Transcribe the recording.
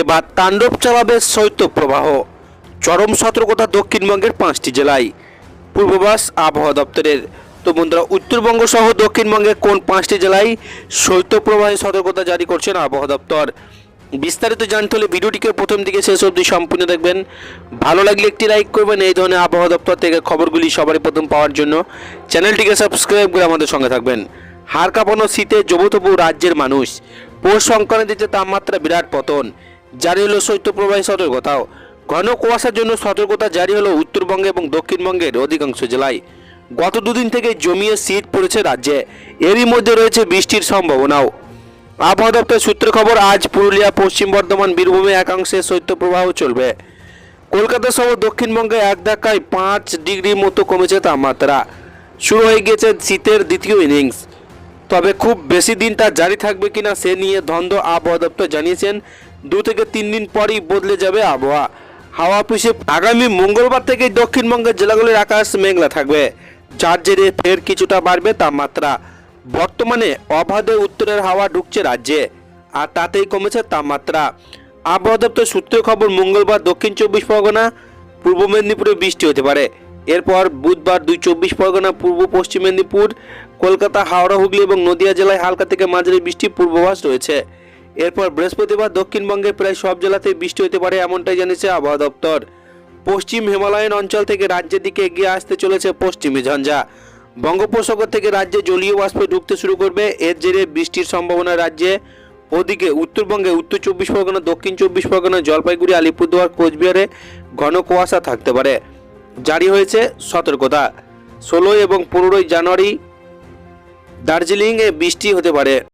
এবার তাণ্ডব চালাবে শৈত্যপ্রবাহ চরম সতর্কতা দক্ষিণবঙ্গের পাঁচটি জেলায়। পূর্বাভাস আবহাওয়া দপ্তরের। তো বন্ধুরা, উত্তরবঙ্গ সহ দক্ষিণবঙ্গের কোন পাঁচটি জেলায় শৈত্যপ্রবাহের সতর্কতা জারি করছেন আবহাওয়া দপ্তর? বিস্তারিত জানতে হলে ভিডিওটিকে প্রথম দিকে শেষ অবধি সম্পূর্ণ দেখবেন। ভালো লাগলে একটি লাইক করবেন, এই ধরনের আবহাওয়া দপ্তর থেকে খবরগুলি সবারই প্রথম পাওয়ার জন্য। চ্যানেলটিকে সাবস্ক্রাইব করে আমাদের সঙ্গে থাকবেন। হাড় কাঁপানো শীতে জবুতবু রাজ্যের মানুষ। পৌষ সংক্রান্তিতে তাপমাত্রা বিরাট পতন। জারি হলো শৈত্যপ্রবাহী সতর্কতাও। ঘন কুয়াশার জন্য সতর্কতা জারি হলো উত্তরবঙ্গে এবং দক্ষিণবঙ্গের অধিকাংশ জেলায়। গত দুদিন থেকে জমিয়ে শীত পড়েছে রাজ্যে। এরই মধ্যে রয়েছে বৃষ্টির সম্ভাবনাও। আবহাওয়া দপ্তর সূত্রে খবর, আজ পুরুলিয়া, পশ্চিম বর্ধমান, বীরভূমে একাংশে শৈত্যপ্রবাহ চলবে। কলকাতা সহ দক্ষিণবঙ্গে এক ধাক্কায় পাঁচ ডিগ্রি মতো কমেছে তাপমাত্রা। শুরু হয়ে গিয়েছে শীতের দ্বিতীয় ইনিংস। তবে খুব বেশি দিন তা জারি থাকবে কিনা সে নিয়ে ধন্দ আবহাওয়া দপ্তর জানিয়েছেন। দু থেকে তিন দিন পরই বদলে যাবে আবহাওয়া। হাওয়া অফিসে আগামী মঙ্গলবার থেকে দক্ষিণবঙ্গের জেলাগুলির আকাশ মেঘলা থাকবে। যার জেরে ফের কিছুটা বাড়বে তাপমাত্রা। বর্তমানে অবাধে উত্তরের হাওয়া ঢুকছে রাজ্যে, আর তাতেই কমেছে তাপমাত্রা। আবহাওয়া দপ্তর সূত্রে খবর, মঙ্গলবার দক্ষিণ চব্বিশ পরগনা, পূর্ব মেদিনীপুরে বৃষ্টি হতে পারে। এরপর বুধবার দুই চব্বিশ পরগনা, পূর্ব পশ্চিম মেদিনীপুর, কলকাতা, হাওড়া, হুগলি এবং নদিয়া জেলায় হালকা থেকে মাঝারি বৃষ্টির পূর্বাভাস রয়েছে। এরপর বৃহস্পতিবার দক্ষিণবঙ্গের প্রায় সব জেলাতেই বৃষ্টি হতে পারে এমনটাই জানিয়েছে আবহাওয়া দপ্তর। পশ্চিম হিমালয়ান অঞ্চল থেকে রাজ্যের দিকে এগিয়ে আসতে চলেছে পশ্চিমী ঝঞ্ঝা। বঙ্গোপসাগর থেকে রাজ্যে জলীয় বাষ্প ঢুকতে শুরু করবে। এর জেরে বৃষ্টির সম্ভাবনা রাজ্যে। ওদিকে উত্তরবঙ্গে উত্তর চব্বিশ পরগনা, দক্ষিণ চব্বিশ পরগনা, জলপাইগুড়ি, আলিপুরদুয়ার, কোচবিহারে ঘন কুয়াশা থাকতে পারে। জারি হয়েছে সতর্কতা। ষোলোই এবং পনেরোই জানুয়ারি দার্জিলিংয়ে বৃষ্টি হতে পারে।